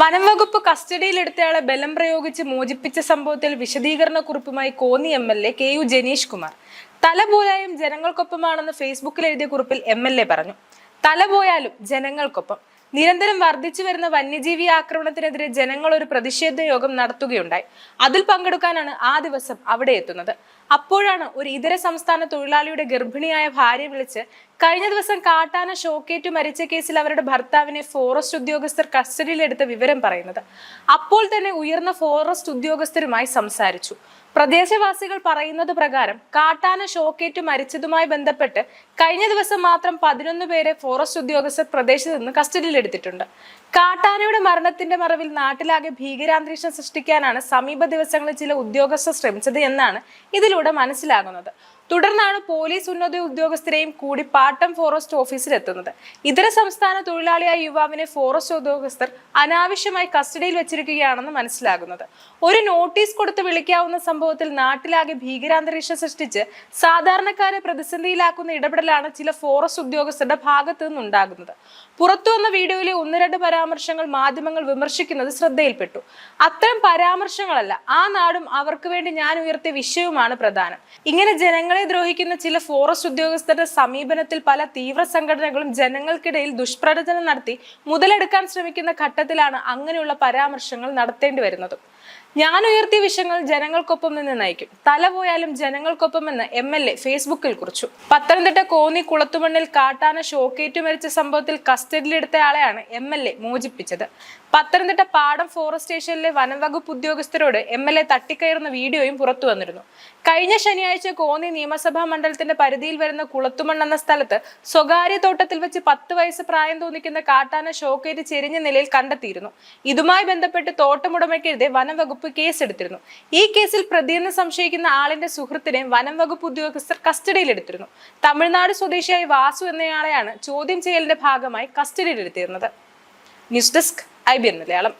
വനം വകുപ്പ് കസ്റ്റഡിയിലെടുത്തയാളെ ബലം പ്രയോഗിച്ച് മോചിപ്പിച്ച സംഭവത്തിൽ വിശദീകരണ കുറിപ്പുമായി Konni M L A K U Janeesh Kumar. തലപോലായും ജനങ്ങൾക്കൊപ്പമാണെന്ന് ഫേസ്ബുക്കിൽ എഴുതിയ കുറിപ്പിൽ എം എൽ എ പറഞ്ഞു. തല പോയാലും ജനങ്ങൾക്കൊപ്പം. നിരന്തരം വർദ്ധിച്ചു വരുന്ന വന്യജീവി ആക്രമണത്തിനെതിരെ ജനങ്ങൾ ഒരു പ്രതിഷേധ യോഗം നടത്തുകയുണ്ടായി. അതിൽ പങ്കെടുക്കാനാണ് ആ ദിവസം അവിടെ എത്തുന്നത്. അപ്പോഴാണ് ഒരു ഇതര സംസ്ഥാന തൊഴിലാളിയുടെ ഗർഭിണിയായ ഭാര്യ വിളിച്ച് കഴിഞ്ഞ ദിവസം കാട്ടാന ഷോക്കേറ്റ് മരിച്ച കേസിൽ അവരുടെ ഭർത്താവിനെ ഫോറസ്റ്റ് ഉദ്യോഗസ്ഥർ കസ്റ്റഡിയിലെടുത്ത വിവരം പറയുന്നത്. അപ്പോൾ തന്നെ ഉയർന്ന ഫോറസ്റ്റ് ഉദ്യോഗസ്ഥരുമായി സംസാരിച്ചു. പ്രദേശവാസികൾ പറയുന്നത് പ്രകാരം കാട്ടാന ഷോക്കേറ്റ് മരിച്ചതുമായി ബന്ധപ്പെട്ട് കഴിഞ്ഞ ദിവസം മാത്രം പതിനൊന്ന് പേരെ ഫോറസ്റ്റ് ഉദ്യോഗസ്ഥർ പ്രദേശത്ത് നിന്ന് കസ്റ്റഡിയിലെടുത്തിട്ടുണ്ട് കാട്ടാനയുടെ മരണത്തിന്റെ മറവിൽ നാട്ടിലാകെ ഭീകരാന്തരീക്ഷം സൃഷ്ടിക്കാനാണ് സമീപ ദിവസങ്ങളിൽ ചില ഉദ്യോഗസ്ഥർ ശ്രമിച്ചത് എന്നാണ് ഇതിലൂടെ മനസ്സിലാകുന്നത്. തുടർന്നാണ് പോലീസ് ഉന്നത ഉദ്യോഗസ്ഥരെയും കൂടി പാട്ടം ഫോറസ്റ്റ് ഓഫീസിലെത്തുന്നത്. ഇതര സംസ്ഥാന തൊഴിലാളിയായ യുവാവിനെ ഫോറസ്റ്റ് ഉദ്യോഗസ്ഥർ അനാവശ്യമായി കസ്റ്റഡിയിൽ വെച്ചിരിക്കുകയാണെന്ന് മനസ്സിലാകുന്നത്. ഒരു നോട്ടീസ് കൊടുത്ത് വിളിക്കാവുന്ന സംഭവത്തിൽ നാട്ടിലാകെ ഭീകരാന്തരീക്ഷം സൃഷ്ടിച്ച് സാധാരണക്കാരെ പ്രതിസന്ധിയിലാക്കുന്ന ഇടപെടലാണ് ചില ഫോറസ്റ്റ് ഉദ്യോഗസ്ഥരുടെ ഭാഗത്തു നിന്നുണ്ടാകുന്നത്. പുറത്തു വന്ന വീഡിയോയിലെ ഒന്ന് രണ്ട് പരാമർശങ്ങൾ മാധ്യമങ്ങൾ വിമർശിക്കുന്നത് ശ്രദ്ധയിൽപ്പെട്ടു. അത്തരം പരാമർശങ്ങളല്ല ആ നാടും അവർക്ക് വേണ്ടി ഞാൻ ഉയർത്തിയ വിഷയവുമാണ് പ്രധാനം. ഇങ്ങനെ ജനങ്ങളെ ദ്രോഹിക്കുന്ന ചില ഫോറസ്റ്റ് ഉദ്യോഗസ്ഥരുടെ സമീപനത്തിൽ പല തീവ്ര സംഘടനകളും ജനങ്ങൾക്കിടയിൽ ദുഷ്പ്രചരണം നടത്തി മുതലെടുക്കാൻ ശ്രമിക്കുന്ന ഘട്ടത്തിലാണ് അങ്ങനെയുള്ള പരാമർശങ്ങൾ നടത്തേണ്ടി വരുന്നതും. ഞാൻ ഉയർത്തിയ വിഷയങ്ങൾ ജനങ്ങൾക്കൊപ്പം നിന്ന് നയിക്കും. തല പോയാലും ജനങ്ങൾക്കൊപ്പം എന്ന് എം എൽ എ ഫേസ്ബുക്കിൽ കുറിച്ചു. പത്തനംതിട്ട കോന്നി കുളത്തുമണ്ണിൽ കാട്ടാന ഷോക്കേറ്റു മരിച്ച സംഭവത്തിൽ കസ്റ്റഡിയിലെടുത്തയാളെയാണ് എം എൽ എ മോചിപ്പിച്ചത്. പത്തനംതിട്ട പാടം ഫോറസ്റ്റ് സ്റ്റേഷനിലെ വനംവകുപ്പ് ഉദ്യോഗസ്ഥരോട് എം എൽ എ തട്ടിക്കയറുന്ന വീഡിയോയും പുറത്തു വന്നിരുന്നു. കഴിഞ്ഞ ശനിയാഴ്ച കോന്നി നിയമസഭാ മണ്ഡലത്തിന്റെ പരിധിയിൽ വരുന്ന കുളത്തുമണ്ണ് എന്ന സ്ഥലത്ത് സ്വകാര്യ തോട്ടത്തിൽ വെച്ച് പത്ത് വയസ്സ് പ്രായം തോന്നിക്കുന്ന കാട്ടാന ഷോക്കേറ്റ് ചെരിഞ്ഞ നിലയിൽ കണ്ടെത്തിയിരുന്നു. ഇതുമായി ബന്ധപ്പെട്ട് തോട്ടമുടമയ്ക്കെതിരെ വനം വകുപ്പ് കേസെടുത്തിരുന്നു. ഈ കേസിൽ പ്രതിയെന്ന് സംശയിക്കുന്ന ആളിന്റെ സുഹൃത്തിനെ വനം വകുപ്പ് ഉദ്യോഗസ്ഥർ കസ്റ്റഡിയിലെടുത്തിരുന്നു. തമിഴ്നാട് സ്വദേശിയായ വാസു എന്നയാളെയാണ് ചോദ്യം ചെയ്യലിന്റെ ഭാഗമായി കസ്റ്റഡിയിലെടുത്തിരുന്നത്. News desk I B N Malayalam.